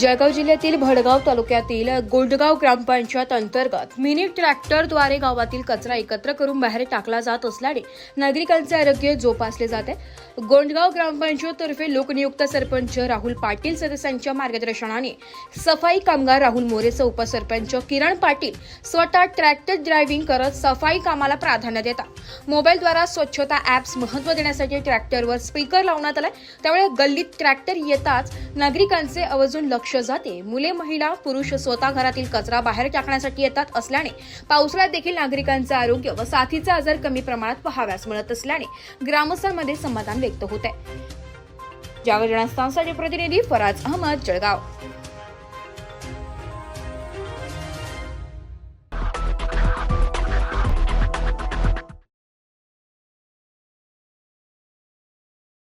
जळगाव जिल्ह्यातील भडगाव तालुक्यातील गोंडगाव ग्रामपंचायत अंतर्गत मिनी ट्रॅक्टरद्वारे गावातील कचरा एकत्र करून बाहेर टाकला जात असल्याने नागरिकांचे आरोग्य जोपासले जाते. गोंडगाव ग्रामपंचायततर्फे लोकनियुक्त सरपंच राहुल पाटील सदस्यांच्या मार्गदर्शनाने सफाई कामगार राहुल मोरेसह उपसरपंच किरण पाटील स्वतः ट्रॅक्टर ड्रायव्हिंग करत सफाई कामाला प्राधान्य देतात. मोबाईलद्वारा स्वच्छता ॲप्स महत्त्व देण्यासाठी ट्रॅक्टरवर स्पीकर लावण्यात आलाय. त्यामुळे गल्लीत ट्रॅक्टर येताच नागरिकांचे आवर्जून लक्ष जाते. मुले महिला पुरुष स्वतः घरातील कचरा बाहेर टाकण्यासाठी येतात असल्याने पावसाळ्यात देखील नागरिकांचे आरोग्य व साथीचा आजार कमी प्रमाणात पहाव्यास मिळत असल्याने ग्रामस्थांमध्ये समाधान व्यक्त होत आहे जागरणास्थानसाठी प्रतिनिधी फराज अहमद जळगाव.